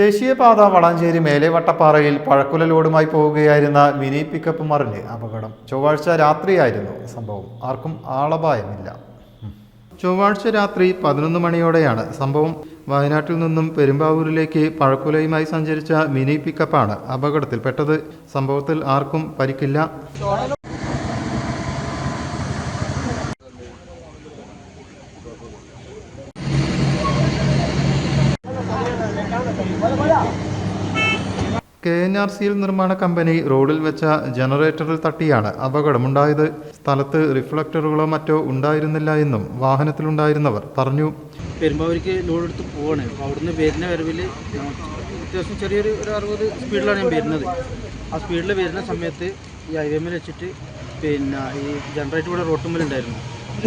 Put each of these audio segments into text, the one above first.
ദേശീയപാത വളാഞ്ചേരി മേലേവട്ടപ്പാറയിൽ പഴക്കുല ലോഡുമായി പോവുകയായിരുന്ന mini pickup മറിഞ്ഞ് അപകടം. ചൊവ്വാഴ്ച രാത്രിയായിരുന്നു സംഭവം. ആർക്കും ആളപായമില്ല. ചൊവ്വാഴ്ച രാത്രി പതിനൊന്ന് മണിയോടെയാണ് സംഭവം. വയനാട്ടിൽ നിന്നും പെരുമ്പാവൂരിലേക്ക് പഴക്കുലയുമായി സഞ്ചരിച്ച മിനി പിക്കപ്പാണ് അപകടത്തിൽപ്പെട്ടത്. സംഭവത്തിൽ ആർക്കും പരിക്കില്ല. കെ എൻ ആർ സിയിൽ നിർമ്മാണ കമ്പനി റോഡിൽ വെച്ച ജനറേറ്ററിൽ തട്ടിയാണ് അപകടമുണ്ടായത്. സ്ഥലത്ത് റിഫ്ലക്ടറുകളോ മറ്റോ ഉണ്ടായിരുന്നില്ല എന്നും വാഹനത്തിലുണ്ടായിരുന്നവർ പറഞ്ഞു. പെരുമ്പാവൂർക്ക് ലോഡ് എടുത്ത് പോവാണ്. അപ്പോൾ അവിടുന്ന് വരുന്ന വരവിൽ അത്യാവശ്യം ചെറിയൊരു ഒരു അറുപത് സ്പീഡിലാണ് ഞാൻ വരുന്നത്. ആ സ്പീഡിൽ വരുന്ന സമയത്ത് ഈ ഹൈവേമിൽ വെച്ചിട്ട് പിന്നെ ഈ ജനറേറ്റർ ഇവിടെ റോട്ടുമ്പിലുണ്ടായിരുന്നു.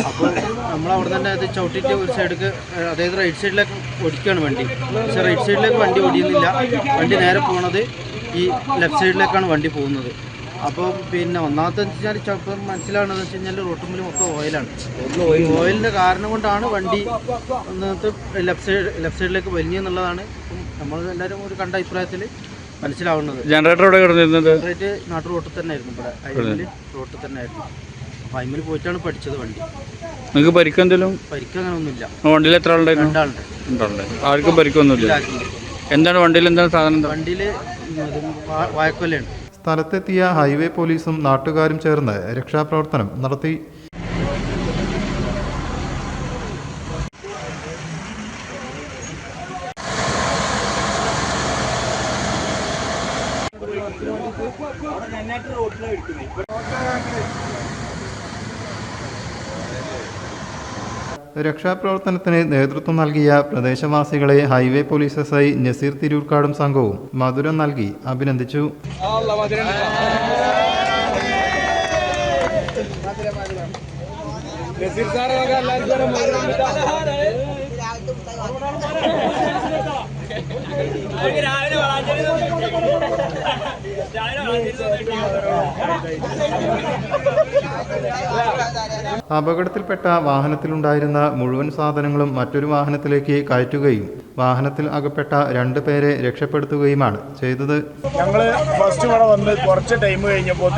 അപ്പോൾ നമ്മൾ അവിടെ തന്നെ അത് ചവിട്ടിയിട്ട് ഒരു സൈഡിലേക്ക് അതായത് റൈറ്റ് സൈഡിലേക്ക് ഓടിക്കുകയാണ് വണ്ടി. പക്ഷെ റൈറ്റ് സൈഡിലേക്ക് വണ്ടി ഓടിയുന്നില്ല വണ്ടി നേരെ പോണത് ഈ ലെഫ്റ്റ് സൈഡിലേക്കാണ് വണ്ടി പോകുന്നത്. അപ്പോൾ പിന്നെ ഒന്നാമത്തെ വെച്ച് കഴിഞ്ഞാൽ ചിലപ്പോൾ മനസ്സിലാണെന്ന് വെച്ച് കഴിഞ്ഞാൽ റോട്ടുമ്പിൽ മൊത്തം ഓയിലാണ് ഓയിലിന്റെ കാരണം കൊണ്ടാണ് വണ്ടി ഒന്നത്തെ ലെഫ്റ്റ് സൈഡ് ലെഫ്റ്റ് സൈഡിലേക്ക് വലിഞ്ഞെന്നുള്ളതാണ് നമ്മൾ എല്ലാവരും ഒരു കണ്ട അഭിപ്രായത്തിൽ മനസ്സിലാവുന്നത്. ജനറേറ്റർ എവിടെ കിടന്നിരുന്നത്? ജനറേറ്റർ നാട്ടു റോട്ടിൽ തന്നെ ആയിരുന്നു ഇവിടെ. റോട്ടിൽ തന്നെ ആയിരുന്നു അയിമിൽ പോയിട്ടാണ് പഠിച്ചത് വണ്ടി. നിങ്ങൾക്ക് പരിക്കെന്തെങ്കിലും പരിക്ക് അങ്ങനെ ഒന്നുമില്ല വണ്ടിയിൽ എത്ര ആളുണ്ടായിരുന്നു? രണ്ടാളുണ്ട്. രണ്ടാളുണ്ട്. ആർക്കും പരിക്കൊന്നുമില്ല. എന്താണ് വണ്ടിയിൽ എന്താണ് സാധനം വണ്ടിയിൽ വായക്കൊല്ലാണ് സ്ഥലത്തെത്തിയ ഹൈവേ പോലീസും നാട്ടുകാരും ചേർന്ന് രക്ഷാപ്രവർത്തനം നടത്തി. രക്ഷാപ്രവർത്തനത്തിന് നേതൃത്വം നൽകിയ പ്രദേശവാസികളെ highway police S I Naseer തിരൂർക്കാടും സംഘവും മധുരം നൽകി അഭിനന്ദിച്ചു. അപകടത്തിൽപ്പെട്ട വാഹനത്തിലുണ്ടായിരുന്ന മുഴുവൻ സാധനങ്ങളും മറ്റൊരു വാഹനത്തിലേക്ക് കയറ്റുകയും വാഹനത്തിൽ അകപ്പെട്ട രണ്ടു പേരെ രക്ഷപ്പെടുത്തുകയുമാണ് ചെയ്തത്. ഞങ്ങൾ ഫസ്റ്റ് ഇവിടെ വന്ന് കുറച്ച് ടൈം കഴിഞ്ഞപ്പോൾ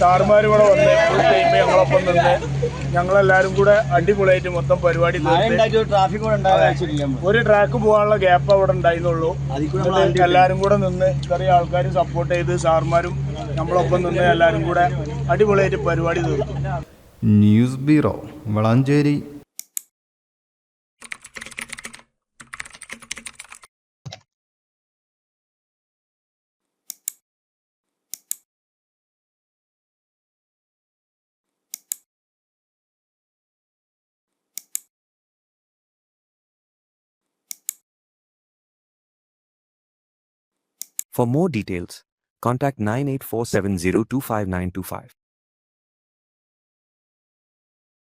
സാറുമാർ ഇവിടെ വന്ന് ഫുൾ ടൈം ഞങ്ങളൊപ്പം നിന്ന് ഞങ്ങളെല്ലാരും കൂടെ അടിപൊളിയായിട്ട് മൊത്തം പരിപാടി തീർത്ത് ട്രാഫിക് ഒരു ട്രാക്ക് പോകാനുള്ള ഗ്യാപ്പ് അവിടെ ഉണ്ടായിരുന്നുള്ളൂ. എല്ലാവരും എല്ലാരും കൂടെ നിന്ന് ചെറിയ ആൾക്കാരും സപ്പോർട്ട് ചെയ്ത് സാറുമാരും നമ്മളൊപ്പം നിന്ന് എല്ലാവരും കൂടെ അടിപൊളിയായിട്ട് പരിപാടി തീർത്തു news bureau Valanchery For more details, contact 9847025925.